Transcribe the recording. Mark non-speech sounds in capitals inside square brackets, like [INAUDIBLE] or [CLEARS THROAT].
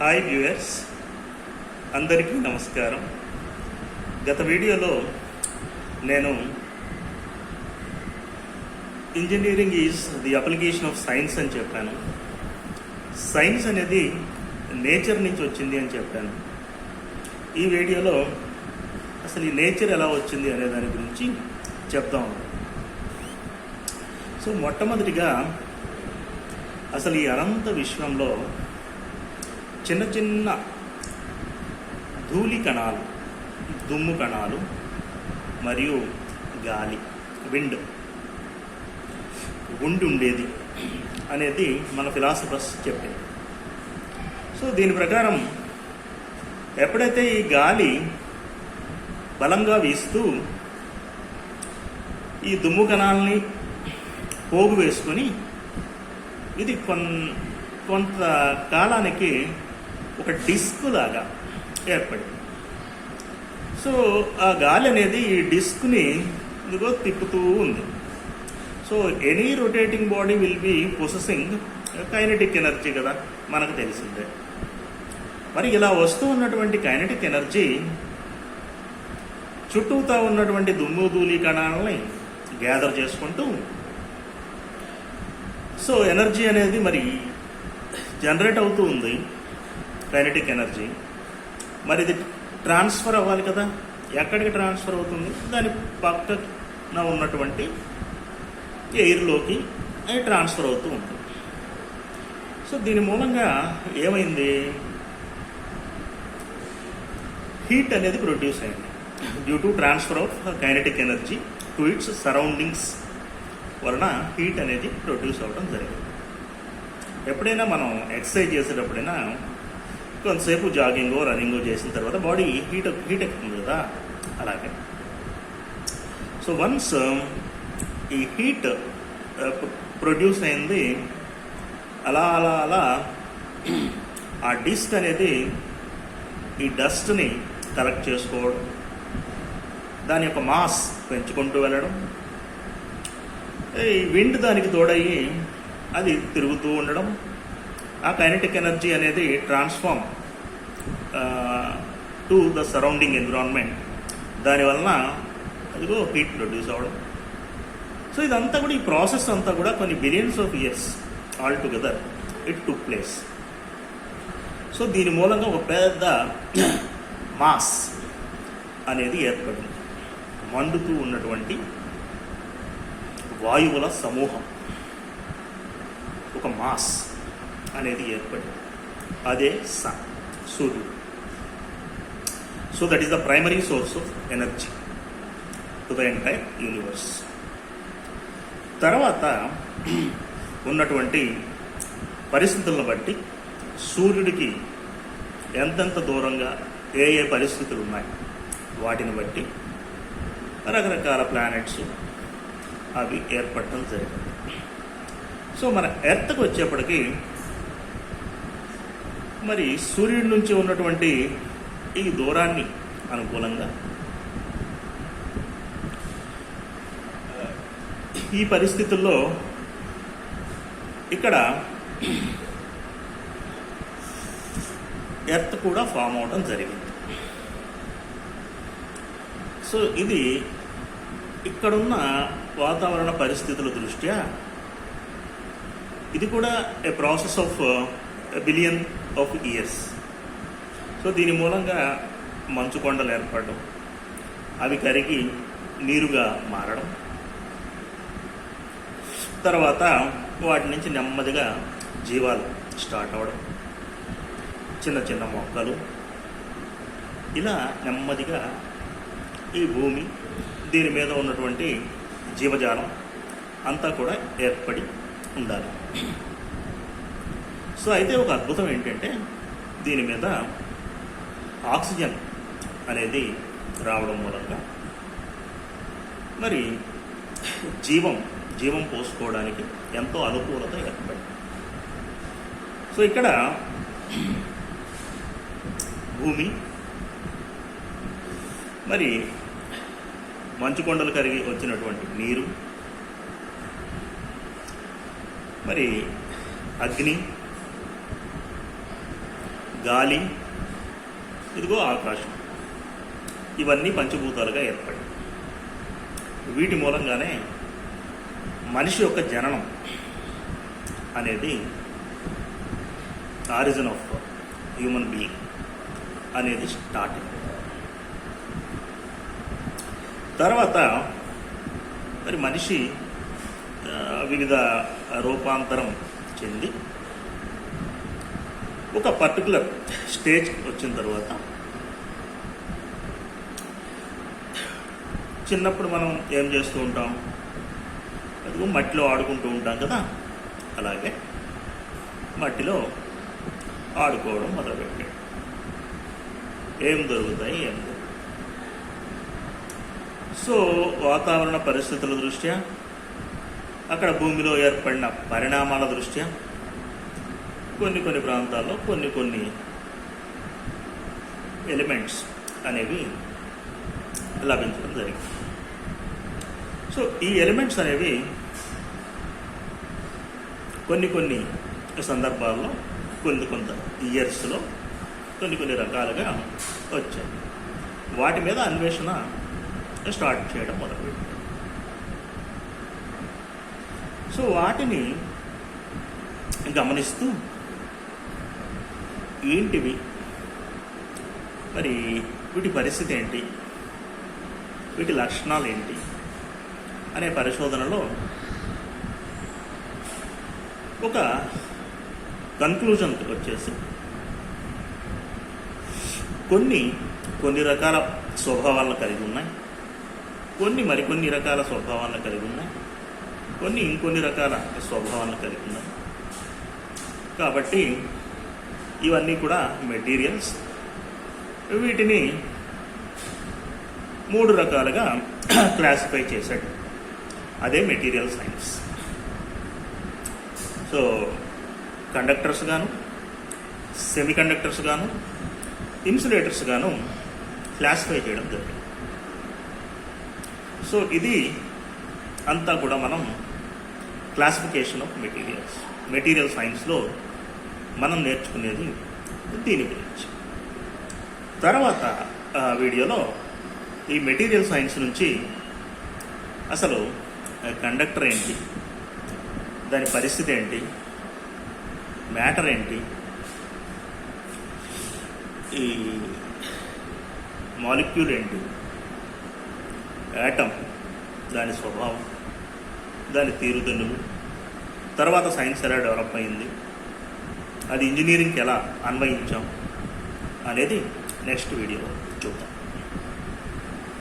Hi viewers. అందరికీ నమస్కారం. గత వీడియోలో నేను engineering is the application of science అని చెప్పాను. సైన్స్ అనేది నేచర్ నుంచి వచ్చింది అని చెప్పాను. ఈ వీడియోలో అసలు ఈ నేచర్ ఎలా వచ్చింది అనే దాని గురించి చెప్దాం. సో మొట్టమొదటిగా అసలు ఈ అనంత విశ్వంలో చిన్న చిన్న ధూళి కణాలు దుమ్ము కణాలు మరియు గాలి విండ్. ఉండి ఉండేది అనేది మన ఫిలాసఫర్స్ చెప్పింది. సో దీని ప్రకారం ఎప్పుడైతే ఈ గాలి బలంగా వీస్తూ ఈ దుమ్ము కణాలని పోగు వేసుకొని ఇది కొంత కాలానికి ఒక డిస్క్ లాగా ఏర్పడింది. సో ఆ గాలి అనేది ఈ డిస్క్ని ఇదిగో తిప్పుతూ ఉంది. So any rotating body will be processing kinetic energy కదా మనకు తెలిసిందే. మరి ఇలా వస్తూ ఉన్నటువంటి కైనటిక్ ఎనర్జీ చుట్టూతా ఉన్నటువంటి దుమ్ము ధూళి కణాలని గ్యాదర్ చేసుకుంటూ సో ఎనర్జీ అనేది మరి జనరేట్ అవుతూ ఉంది. కైనటిక్ ఎనర్జీ మరి ఇది ట్రాన్స్ఫర్ అవ్వాలి కదా? ఎక్కడికి ట్రాన్స్ఫర్ అవుతుంది? దాని పక్కన ఉన్నటువంటి ఎయిర్లోకి అది ట్రాన్స్ఫర్ అవుతూ ఉంటుంది. సో దీని మూలంగా ఏమైంది? హీట్ అనేది ప్రొడ్యూస్ అయింది. Due to transfer of kinetic energy to its surroundings వలన హీట్ అనేది ప్రొడ్యూస్ అవ్వడం జరిగింది. ఎప్పుడైనా మనం ఎక్సర్సైజ్ చేసేటప్పుడైనా కొంతసేపు జాగింగో రన్నింగో చేసిన తర్వాత బాడీ హీట్ హీట్ ఎక్కుతుంది కదా అలాగే. సో వన్స్ um, ఈ హీట్ uh, ప్రొడ్యూస్ అయింది అలా అలా అలా ఆ డిస్క్ అనేది ఈ డస్ట్ని కలెక్ట్ చేసుకోవడం దాని యొక్క మాస్ పెంచుకుంటూ వెళ్ళడం ఈ విండ్ దానికి తోడయ్యి అది తిరుగుతూ ఉండడం ఆ కైనెటిక్ ఎనర్జీ అనేది transform to the surrounding environment దానివలన అదిగో హీట్ ప్రొడ్యూస్ అవ్వడం సో ఇదంతా కూడా ఈ ప్రాసెస్ అంతా కూడా కొన్ని billions of years all together it took place so దీని మూలంగా ఒక పెద్ద మాస్ అనేది ఏర్పడింది. మండుతూ ఉన్నటువంటి వాయువుల సమూహం. ఒక మాస్ అనేది ఏర్పడింది. అదే సన్ సూర్యుడు. So that is the primary source of energy to the entire universe తర్వాత ఉన్నటువంటి పరిస్థితులను బట్టి సూర్యుడికి ఎంతెంత దూరంగా ఏ ఏ పరిస్థితులు ఉన్నాయి? వాటిని బట్టి రకరకాల ప్లానెట్స్ అవి ఏర్పడటం జరిగింది. సో మన ఎర్త్కి వచ్చేప్పటికీ మరి సూర్యుడి నుంచి ఉన్నటువంటి ఈ దూరాన్ని అనుకూలంగా. ఈ పరిస్థితుల్లో ఇక్కడ ఎర్త్ కూడా ఫామ్ అవడం జరిగింది. సో ఇది ఇక్కడున్న వాతావరణ పరిస్థితుల దృష్ట్యా ఇది కూడా a process of billion of years so దీని మూలంగా మంచు కొండలు ఏర్పడడం అవి కరిగి నీరుగా మారడం. తర్వాత వాటి నుంచి నెమ్మదిగా జీవాలు స్టార్ట్ అవ్వడం చిన్న చిన్న మొక్కలు. ఇలా నెమ్మదిగా ఈ భూమి దీని మీద ఉన్నటువంటి జీవజాలం అంతా కూడా ఏర్పడి ఉండాలి. సో అయితే ఒక అద్భుతం ఏంటంటే దీని మీద ఆక్సిజన్ అనేది రావడం మూలంగా మరి జీవం జీవం పోసుకోవడానికి ఎంతో అనుకూలత ఏర్పడింది. సో ఇక్కడ భూమి మరి మంచుకొండలు కరిగి వచ్చినటువంటి నీరు మరి అగ్ని గాలి ఇదిగో ఆకాశం. ఇవన్నీ పంచభూతాలుగా ఏర్పడి వీటి మూలంగానే మనిషి యొక్క జననం అనేది ఆరిజిన్ ఆఫ్ హ్యూమన్ బీయింగ్ అనేది స్టార్టింగ్. తర్వాత మరి మనిషి వివిధ రూపాంతరం చెంది ఒక పర్టికులర్ స్టేజ్ వచ్చిన తర్వాత చిన్నప్పుడు మనం ఏం చేస్తూ ఉంటాం? అదిగో మట్టిలో ఆడుకుంటూ ఉంటాం కదా? అలాగే మట్టిలో ఆడుకోవడం మొదలుపెట్టాడు ఏం దొరుకుతాయి? ఏం సో వాతావరణ పరిస్థితుల దృష్ట్యా అక్కడ భూమిలో ఏర్పడిన పరిణామాల దృష్ట్యా కొన్ని కొన్ని ప్రాంతాల్లో కొన్ని కొన్ని ఎలిమెంట్స్ అనేవి లభించడం జరిగింది. సో ఈ ఎలిమెంట్స్ అనేవి కొన్ని కొన్ని సందర్భాల్లో కొన్ని కొంత ఇయర్స్లో కొన్ని కొన్ని రకాలుగా వచ్చాయి. వాటి మీద అన్వేషణ స్టార్ట్ చేయడం మొదలుపెట్టింది సో వాటిని గమనిస్తూ ఏంటివి? మరి వీటి పరిస్థితి ఏంటి? వీటి లక్షణాలు ఏంటి? అనే పరిశోధనలో ఒక కన్క్లూజన్కి వచ్చేసి కొన్ని కొన్ని రకాల స్వభావాలను కలిగి ఉన్నాయి. కొన్ని మరికొన్ని రకాల స్వభావాలను కలిగి ఉన్నాయి. కొన్ని ఇంకొన్ని రకాల స్వభావాలను కలిగి ఉన్నాయి. కాబట్టి ఇవన్నీ కూడా మెటీరియల్స్. వీటిని మూడు రకాలుగా [CLEARS THROAT] క్లాసిఫై చేశాడు. అదే మెటీరియల్ సైన్స్. సో కండక్టర్స్ గాను సెమీ కండక్టర్స్ గాను ఇన్సులేటర్స్ గాను క్లాసిఫై చేయడం జరిగింది. సో ఇది అంతా కూడా మనం క్లాసిఫికేషన్ ఆఫ్ మెటీరియల్స్. మెటీరియల్ సైన్స్లో మనం నేర్చుకునేది దీని గురించి. తర్వాత వీడియోలో ఈ మెటీరియల్ సైన్స్ నుంచి అసలు కండక్టర్ ఏంటి? దాని పరిస్థితి ఏంటి? మ్యాటర్ ఏంటి? ఈ మాలిక్యూల్ ఏంటి? యాటమ్ దాని స్వభావం దాని తీరుదన్నులు తర్వాత సైన్స్ ఎలా డెవలప్ అయింది? అది ఇంజనీరింగ్కి ఎలా అన్వయించాం అనేది నెక్స్ట్ వీడియోలో